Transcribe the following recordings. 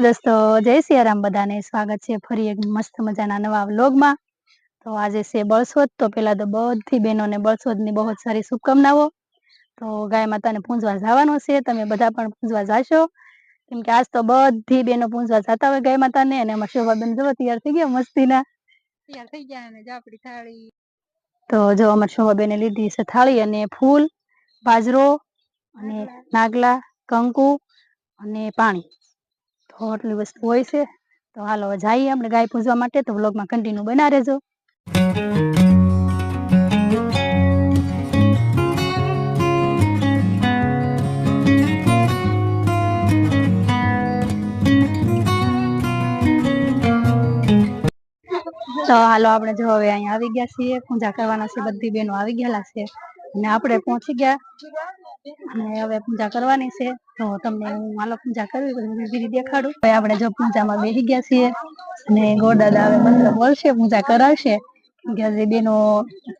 Hello દોસ્તો જય સિયારામ બધાને. સ્વાગત છે ફરી એક મસ્ત મજાના નવા વ્લોગમાં. તો આજે છે બળસોદ તો પેલા તો બધી બહેનોને બળસોદની બહુ સારી શુભકામનાઓ. તો ગાય માતાને પૂંજવા જવાનું છે તમે બધા પણ પૂંજવા જાશો. કેમ કે આજ તો બધી બહેનો પૂંજવા જતા હોય ગાય માતાને અને અમારા શોભાબેન જો તૈયાર થઈ ગયા મસ્તીના. તૈયાર થઈ ગયા અને જો આપણી થાળી. તો જો અમારા શોભાબેને લીધી છે થાળી અને ફૂલ બાજરો અને નાગલા કંકુ અને પાણી. તો વસ્તુ હોય છે. તો હાલો જઈએ આપણે ગાય પૂજવા માટે. તો વ્લોગમાં કન્ટિન્યુ બના રહેજો. તો હાલો, આપણે જો હવે અહીંયા આવી ગયા છીએ. પૂજા કરવાના છે બધી બહેનો આવી ગયેલા છે. અને આપણે પહોંચી ગયા. અને હવે પૂજા કરવાની છે. તો તમને હું હાલો પૂજા કરવી, પછી દેખાડું. હવે આપણે જો પૂજામાં બેસી ગયા છીએ અને ગોળદાદા હવે મંત્ર બોલશે, પૂજા કરાવશે. કે હજી બેનો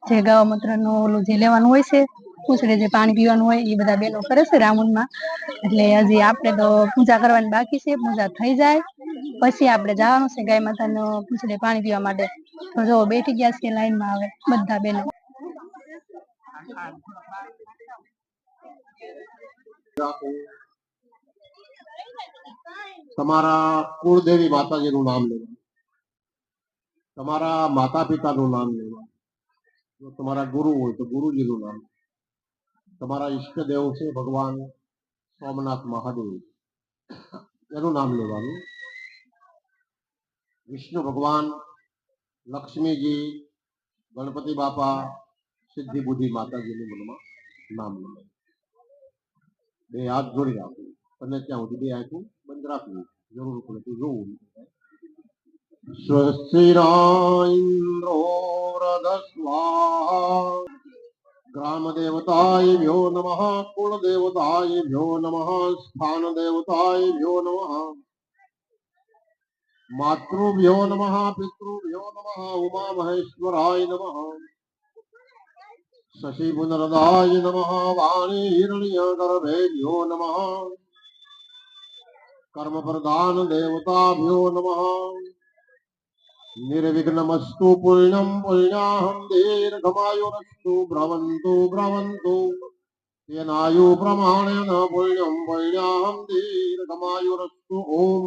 જે ગાવા મંત્રનું ઓલું જે લેવાનું હોય છે પૂછડે જે પાણી પીવાનું હોય, એ બધા બેનો કરે છે રાઉન્ડમાં એટલે હજી આપણે તો પૂજા કરવાની બાકી છે, પૂજા થઈ જાય. પછી આપણે જવાનું છે ગાય માતાનો પૂછડે પાણી પીવા માટે. તો જો બેઠી ગયા છે લાઈનમાં હવે, બધા બેનો. તમારા કુળદેવી માતાજીનું નામ લેવાનું તમારા માતા પિતાનું નામ લેવાનું જો તમારા ગુરુ હોય તો ગુરુજીનું નામ તમારા ઈષ્ટદેવ છે ભગવાન સોમનાથ મહાદેવ. એનું નામ લેવાનું. વિષ્ણુ ભગવાન, લક્ષ્મીજી, ગણપતિ બાપા સિદ્ધિ બુદ્ધિ માતાજીનું મનમાં નામ લેવાનું. બે હાથ જોડી રાખવું અને ત્યાં સુધી બે આંખું બંધ રાખવું જરૂર પડે જોવું. સ્વસ્તિરાઇન્દ્રો વ્રધસ્વાહા ગ્રામ દેવતાય ભ્યો નમઃ. કુળ દેવતાય ભ્યો નમઃ. સ્થાન દેવતાય ભ્યો નમઃ. માતૃભ્યો નમઃ, પિતૃભ્યો નમઃ ઉમા મહેશ્વરાય નમઃ. ശശിപുനരദായ നമ വാണീരണിയോ നമ. കർമ്മപ്രധാന ദേവതാഭ്യോ നമ. നിർവിഘ്നമസ്തു പുണ്യം പുണ്യാഹം ദീർഘമായുരസ്തു ഭ്രവന്തു ഭ്രവന്തു യനായു പ്രമാണേന പുണ്യം പുണ്യാഹം ദീർഘമായുരസ്തു ഓം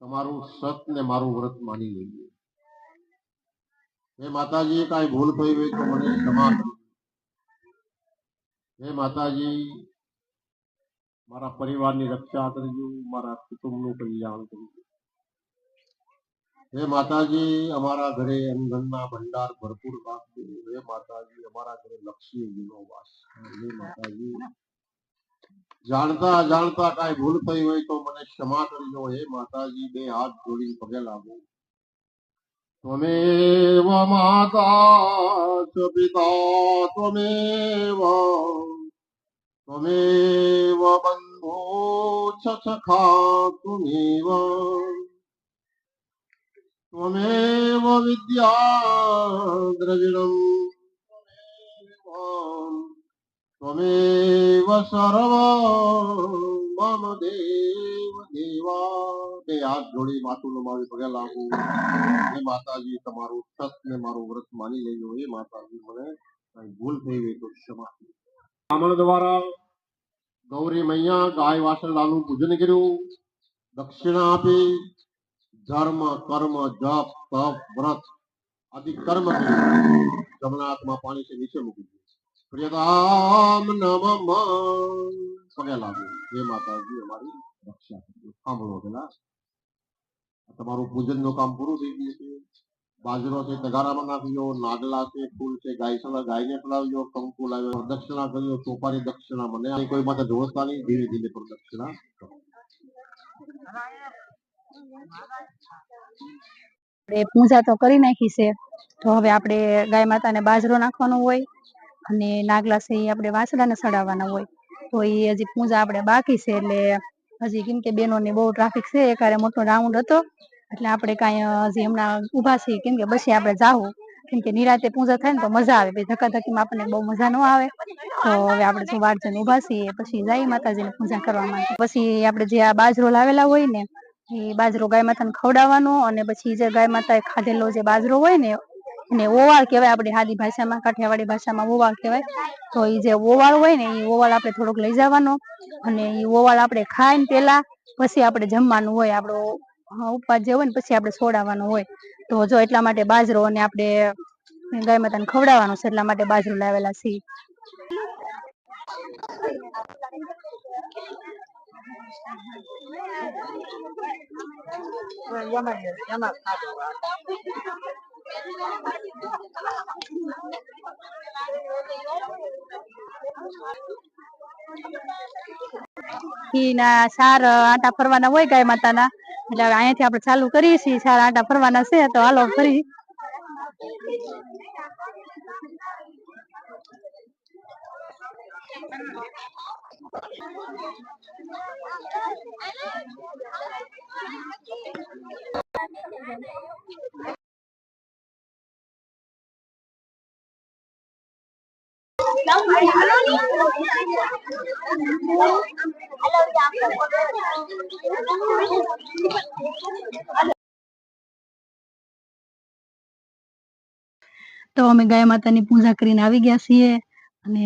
તમારું સત ને મારું વ્રત માની લઈએ. હે માતાજી, કાંઈ ભૂલ થઈ હોય તો મને ક્ષમા હે માતાજી, મારા પરિવારની રક્ષા કરજો, મારા કુટુંબનું કલ્યાણ કરજો. હે માતાજી, અમારા ઘરે અંગનના ભંડાર ભરપૂર રાખજો. હે માતાજી, અમારા ઘરે લક્ષ્મીજીનો વાસ. હે માતાજી જાણતા અજાણતા કાંઈ ભૂલ થઈ હોય તો મને ક્ષમા કરજો હે માતાજી, બે હાથ જોડીને પગે લાગો ત્વમેવ માતા પિતા ત્વમેવ ત્વમેવ બંધો છ સખા ત્વમેવ ત્વમેવ વિદ્યા દ્રવિણમ ત્વમેવ સર્વ મમ દેવ દેવા બે હાથ જોડી માથું નમાવી પગે લાગુ. હે માતાજી, તમારું સત ને મારું વ્રત માની લેજો. એ માતાજી, મને કઈ ભૂલ થઈ ગઈ તો ક્ષમા બ્રાહ્મણ દ્વારા ગૌરી મૈયા ગાય વાસણ લાલનું પૂજન કર્યું. દક્ષિણા આપી. ધર્મ, કર્મ, જપ, તપ, વ્રત આદિ કર્મ કર્યું. જમણા હાથમાં પાણી છે, નીચે મૂકી દીધું નમ. પગે લાગુ હે માતાજી, અમારી રક્ષા કરજો સાંભળો પેલા. તમારું પૂજનનું કામ પૂરું થઈ ગયું છે. બાજરો છે, તગારામાં નાખજો નાગલા છે, ફૂલ છે ગાય સલા ગાયને પલાવ્યો કંકુ લાવ્યો દક્ષિણા કર્યો ચોપારી દક્ષિણા મને. કોઈ માટે ઢોળતા નહીં. ધીરે ધીરે પણ દક્ષિણા. આપણે પૂજા તો કરી નાખી છે. તો હવે આપણે ગાય માતાને બાજરો નાખવાનો હોય. અને નાગલા છે એ આપણે વાસડાને ચડાવવાના હોય. તો એ હજી પૂજા આપણે બાકી છે એટલે હજી કેમ કે બેનોની બહુ ટ્રાફિક છે એકારે મોટો રાઉન્ડ હતો. એટલે આપણે કાંઈ હજી હમણાં ઊભા છીએ, કેમ કે પછી આપણે જાવું કેમ કે નિરાતે પૂજા થાય ને તો મજા આવે પછી ધક્કાધક્કીમાં આપણને બહુ મજા ન આવે. તો હવે આપણે જો વાર જઈને ઊભા છીએ, પછી જાય માતાજીની પૂજા કરવા માટે. પછી આપણે જે આ બાજરો લાવેલા હોય ને, એ બાજરો ગાય માતાને ખવડાવવાનો અને પછી જે ગાય માતાએ ખાધેલો જે બાજરો હોય ને એને ઓવાળ કહેવાય આપણી સાદી ભાષામાં, કાઠિયાવાડી ભાષામાં ઓવાળ કહેવાય. તો એ જે ઓવાળ હોય ને એ ઓવાળ આપણે થોડોક લઈ જવાનો. અને એ ઓવાળ આપણે ખાઈને પેલા પછી આપણે જમવાનું હોય, આપણો ઉપવાસ જે હોય ને, પછી આપણે છોડાવવાનું હોય. તો જો એટલા માટે બાજરો અને આપણે ગાય માતાને ખવડાવવાનું છે, એટલા માટે બાજરો લાવેલા છીએ ઘીના સાર આટા ફરવાના હોય ગાય માતાના. એટલે હવે અહીંયાથી આપણે ચાલુ કરીએ છીએ ચાર આટા ફરવાના છે, તો હાલો ફરી. તો અમે ગાય માતાની પૂજા કરીને આવી ગયા છીએ અને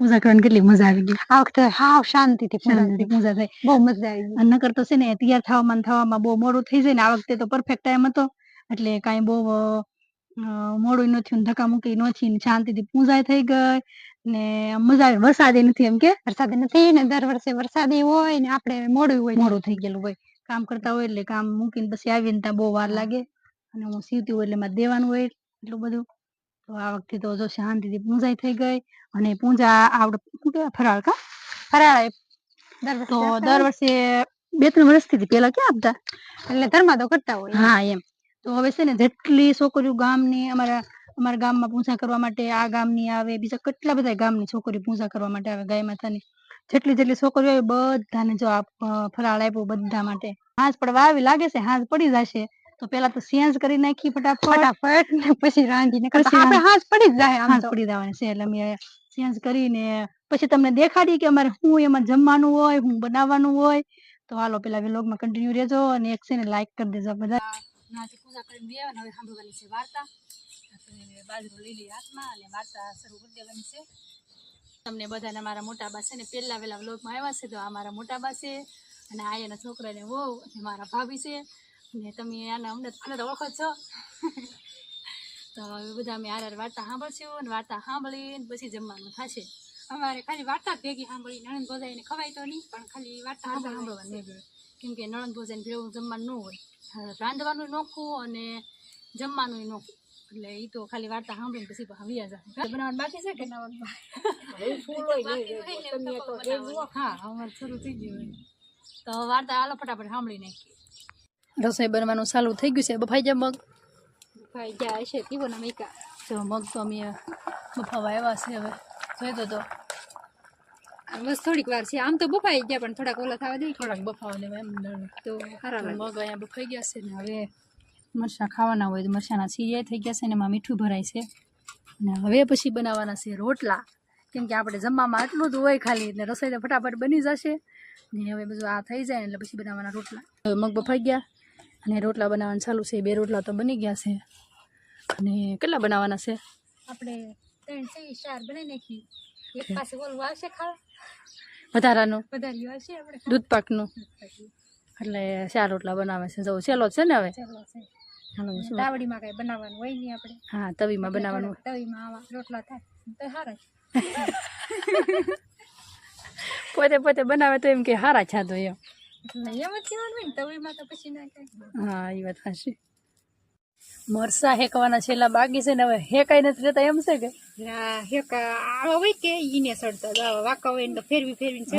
પૂજા કરવાની કેટલી મજા આવી ગઈ. આ વખતે હાવ શાંતિથી પૂજા શાંતિથી પૂજા થઈ. બહુ મજા આવી ગઈ. અને નકર તો છે ને તૈયાર થવામાં થવામાં બહુ મોડું થઈ જાય ને આ વખતે તો પરફેક્ટ ટાઈમ હતો. એટલે કાંઈ બહુ મોડું નથી થયું ને નથી શાંતિ થી શાંતિથી પૂજા થઈ ગઈ ને મજા આવે. વરસાદ નથી એમ કે? વરસાદ નથી ને દર વર્ષે વરસાદ હોય ને આપણે મોડું હોય મોડું થઈ ગયેલું હોય. કામ કરતા હોય એટલે કામ મૂકીને પછી આવીને ત્યાં બહુ વાર લાગે. અને હું સીવતી હોય એટલે મારે દેવાનું હોય એટલું બધું. તો આ વખતે તો જો શાંતિથી પૂજા થઈ ગઈ અને પૂજા આવડે શું કહેવાય ફરાળ કા? ફરાળ દર તો વર્ષે દર વર્ષે બે ત્રણ વર્ષથી પેલા ક્યાં આપતા? એટલે ધર્મા તો કરતા હોય હા એમ. તો હવે છે ને જેટલી છોકરીઓ ગામની અમારા અમારા ગામમાં પૂજા કરવા માટે આ ગામની આવે બીજા કેટલા બધા ગામની છોકરીઓ પૂજા કરવા માટે આવે ગાય માતાની. જેટલી જેટલી છોકરીઓ આવે બધાને જો ફરાળ આપ્યો બધા માટે. હાંજ પડવા આવી લાગે છે હાંજ પડી જશે તો પેલા તો સેન્સ કરી નાખી ફટાફટ. ફટાફટ ને પછી રાંધીને આપણે હાથ પડી જ જાય આમ પડી જવાની છે એટલે અમે ચેન્જ કરીને પછી તમને દેખાડી કે અમારે શું એમાં જમવાનું હોય શું બનાવવાનું હોય. તો હાલો પેલા વ્લોગમાં કન્ટિન્યુ રહેજો અને એક છે ને લાઈક કરી દેજો બધા. નાથી પૂજા કરીને બે હવે સાંભળવાની છે વાર્તા. આપણે બાજરો લીલી હાથમાં અને વાર્તા શરૂ કરી દેવાની છે. તમને બધાને મારા મોટા બા છે ને પહેલા વેલા વ્લોગમાં આવ્યા છે તો આ મારા મોટા બા છે અને આ એના છોકરાને વહુ અને મારા ભાભી છે. અને તમે આના અમને અમને તો ઓળખો છો. તો હવે બધા અમે આર વાર્તા સાંભળશું અને વાર્તા સાંભળીને પછી જમવાનું થશે. અમારે ખાલી વાર્તા ભેગી સાંભળી નણંદ ભોજાઈને ખવાય તો નહીં પણ ખાલી વાર્તા સાંભળવાની કેમ કે નણંદ ભોજન ભેળું જમવાનું ન હોય. રાંધવાનું નોખું અને જમવાનું નોખું. એટલે એ તો ખાલી વાર્તા સાંભળીને પછી હવિયા જાય બનાવવાનું બાકી છે કે હા અમારે શરૂ થઈ ગયું તો વાર્તા હાલો ફટાફટ સાંભળી નાખીએ. રસોઈ બનવાનું ચાલુ થઈ ગયું છે. બફાઈ જાય મગ? ભાઈ ગયા હશે. તીવો ને મેકા. તો મગ તો અમે બફાવા આવ્યા છે હવે. જોઈ દો તો. બસ થોડીક વાર છે. આમ તો બફાઈ ગયા પણ થોડાક ઓલા થવા દે. થોડાક બફાવા દેવા એમ તો સારા મગ અહીંયા બફાઈ ગયા છે ને હવે મરચાં ખાવાના હોય તો મરચાંના છીરિયા થઈ ગયા છે ને એમાં મીઠું ભરાય છે. અને હવે પછી બનાવવાના છે રોટલા. કેમ કે આપણે જમવામાં આટલું જ હોય ખાલી એટલે રસોઈ તો ફટાફટ બની જશે. ને હવે બધું આ થઈ જાય ને એટલે પછી બનાવવાના રોટલા. હવે મગ બફાઈ ગયા અને રોટલા બનાવવાનું ચાલુ છે. બે રોટલા તો બની ગયા છે. અને કેટલા બનાવવાના છે? આપણે ત્રણ ચાર બનાવી નાખી. એક પાસે ઓલું આવશે ખાવા. વધારાનું. દૂધ પાકનું. એટલે ચાર રોટલા બનાવે છે? જવું સહેલો છે ને હવે? ચાલો છે. હાલો શું? તાવડીમાં કઈ બનાવવાનું હોય નહીં આપણે. હા તવીમાં બનાવવાનું. તવીમાં રોટલા થાય. તો પોતે પોતે બનાવે તો એમ કે હારા છાતો એમ. હા એ વાત સાચી. મરસા હેકવાના છેલ્લા બાકી છે ને હવે હેકાઈ નથી રહેતા એમ છે કે?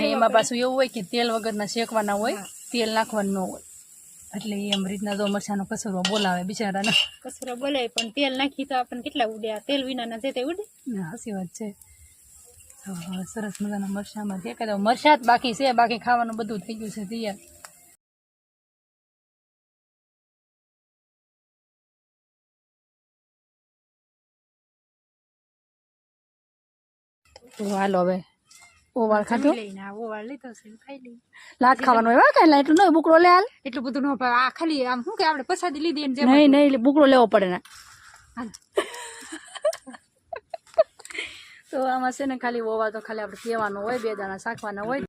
એમાં પાછું એવું હોય કે તેલ વગરના શેકવાના હોય તેલ નાખવાનું ન હોય. એટલે એમ રીતના જો મરચાંનો કસરો બોલાવે બિચારાને. કચરો બોલાવે પણ તેલ નાખી તો આપણને કેટલા ઉડે? આ તેલ વિનાના જે તે ઉડે. ના, સાચી વાત છે. સરસ મજાના મરચામાં મરચાં જ બાકી છે બાકી ખાવાનું બધું થઈ ગયું છે તૈયાર. તો હાલો હવે. ઓવાળ ખાધો? લઈને ખાવાનો એવા કાંઈ લાઈટ નહીં બુકડો લે હાલ. એટલું બધું ન ભાવે આ ખાલી આમ શું કે આપણે પસાદી લીધી ને નહીં નહીં બુકડો લેવો પડે ને. તો આમાં છે ને ખાલી ઓવા તો ખાલી આપણે કહેવાનું હોય બે દાણા શાકવાના હોય.